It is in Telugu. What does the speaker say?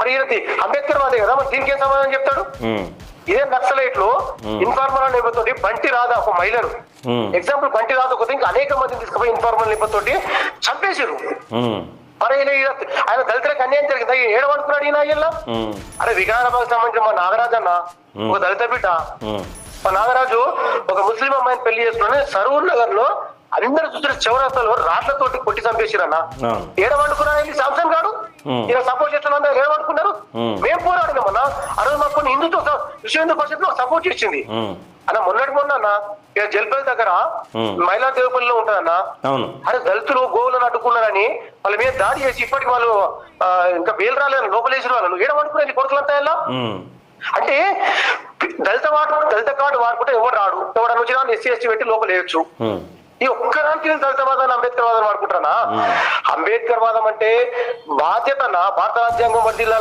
మరి ఈయన ది- అంబేద్కర్ వాదే కదా మరి దీనికి ఏం సమాధానం చెప్తాడు? ఇదే నక్సలైట్లు ఇన్ఫార్మర్ నిపుతోటి బంటి రాధా ఒక మహిళను. ఎగ్జాంపుల్ బంటి రాధా ఒక ఇంకా అనేక మందిని తీసుకుపోయి ఇన్ఫార్మర్ చంపేసారు ఉమ్, మరి ఆయన దళితులకు అన్యాయం జరిగిందా? ఏడవనుకున్నాడు ఈయన ఉమ్, అరే వికారాబాద్ సంబంధించిన మా నాగరాజు అన్న ఒక దళిత బిడ్డ. మా నాగరాజు ఒక ముస్లిం అమ్మాయిని పెళ్ళి చేసుకుని సరూర్ నగర్లో అందరు చూసిన చౌరస్తలో రాట్లతోటి కొట్టి చంపేసిరన్న అవును. ఏడవనుకున్నాడు సామ్సంగ్ గాడు? Hmm. ఈయన సపోర్ట్ చేస్తున్నా ఏడవనుకున్నారు Hmm. మేము పోరాడినామన్నా. ఆ రోజు మాకు కొన్ని హిందుత్వ విశ్వ హిందూ పరిషత్ మాకు సపోర్ట్ చేసింది. ఉమ్, అన్న మొన్నటి మొన్న అన్న ఇక జల్పల్ దగ్గర Hmm. మహిళా దేవపల్లిలో ఉంటుందన్న అరే దళితులు గోవులను అడ్డుకున్నారని వాళ్ళ మీద దాడి చేసి ఇప్పటికి వాళ్ళు ఇంకా బెయిల్ రాలేదని లోపలేసిన వాళ్ళు ఏడవనుకునేది కొడుకులంతా ఎలా? అంటే దళిత వాడు దళిత కార్డు వాడుకుంటే ఎవరు రాడు? ఎవడని వచ్చినా ఎస్సీ ఎస్టీ పెట్టి లోపలేయచ్చు ఈ ఒక్కదానికి నేను దళిత వాదాన్ని అంబేద్కర్ వాదం వాడుకుంటానా అంబేద్కర్ వాదం అంటే బాధ్యత భారత రాజ్యాంగం వర్దిల్లాలి.